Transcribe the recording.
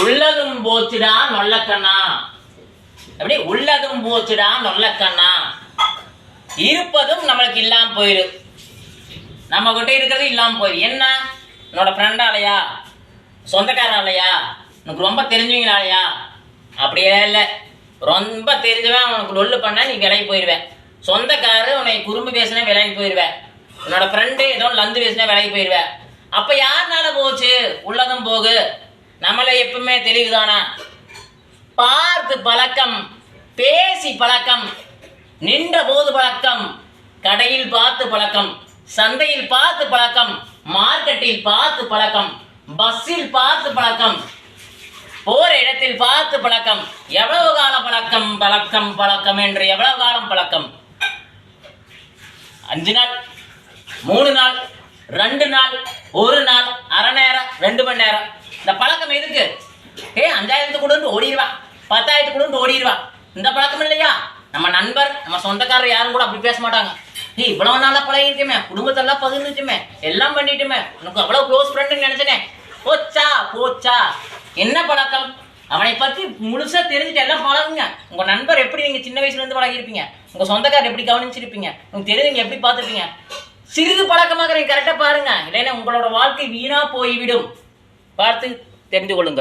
உள்ளதும் போச்சுடா நொல்லக்கண்ணா. அப்படி உள்ளதும் போச்சுடா நொல்லக்கண்ணா. இருப்பதும் நம்மளுக்கு இல்லாம போயிரு. நம்ம கிட்ட இருக்கிறது இல்லாம போயிரு. என்ன? என்னோட ஃப்ரெண்டாலையா சொந்தக்காரனாலையா உனக்கு ரொம்ப தெரிஞ்சவங்களாலையா அப்படியே இல்லை. ரொம்ப தெரிஞ்சவன் உனக்கு லொல்லு பண்ண நீ விலகி போயிடுவேன். சொந்தக்காரரு உன்னை குறும்பு பேசினா விலகி போயிடுவேன். உன்னோட ஃப்ரெண்டு ஏதோ லந்து பேசினா விலகி போயிடுவேன். அப்போ யாருனால போச்சு? உள்ளதும் போகு. நம்மளை எப்பவுமே தெளிவுதானா? பார்த்து பழக்கம் பேசி பழக்கம் நின்ற போது பழக்கம் கடையில் பார்த்து பழக்கம் சந்தையில் பார்த்து பழக்கம் மார்க்கெட்டில் பார்த்து பழக்கம் பஸ்ஸில் பார்த்து பழக்கம் போற இடத்தில் பார்த்து பழக்கம் எவ்வளவு கால பழக்கம் பழக்கம் பழக்கம் என்று எவ்வளவு காலம் பழக்கம்? அஞ்சு நாள் மூணு நாள் ரெண்டு நாள் ஒரு நாள் அரை நேரம் ரெண்டு மணி நேரம். இந்த பழக்கம் எதுக்கு? ஏ அஞ்சாயிரத்து கொடுன்னு ஓடிடுவா. பத்தாயிரத்து கொடுன்னு ஓடிடுவா. இந்த பழக்கம் இல்லையா? நம்ம நண்பர் நம்ம சொந்தக்காரர் யாரும் கூட அப்படி பேச மாட்டாங்க. நீ இவ்வளவு நாளா பழகிருக்கமே குடும்பத்தெல்லாம் பகிர்ந்துச்சுமே எல்லாம் பண்ணிட்டுமே உனக்கு அவ்வளவு க்ளோஸ் ஃப்ரெண்டுன்னு நினைச்சனே. போச்சா போச்சா? என்ன பழக்கம்? அவனை பத்தி முழுசா தெரிஞ்சுட்டு எல்லாம் பழகுங்க. உங்க நண்பர் எப்படி நீங்க சின்ன வயசுல இருந்து பழகிருப்பீங்க? உங்க சொந்தக்காரர் எப்படி கவனிச்சிருப்பீங்க? உங்களுக்கு தெரிஞ்சவங்க எப்படி பார்த்துருப்பீங்க சிறிது பழக்கமாக நீங்க கரெக்டா பாருங்க. இல்லைன்னா உங்களோட வாழ்க்கை வீணா போய்விடும். பார்த்து தெரிந்து கொள்ளுங்கள்.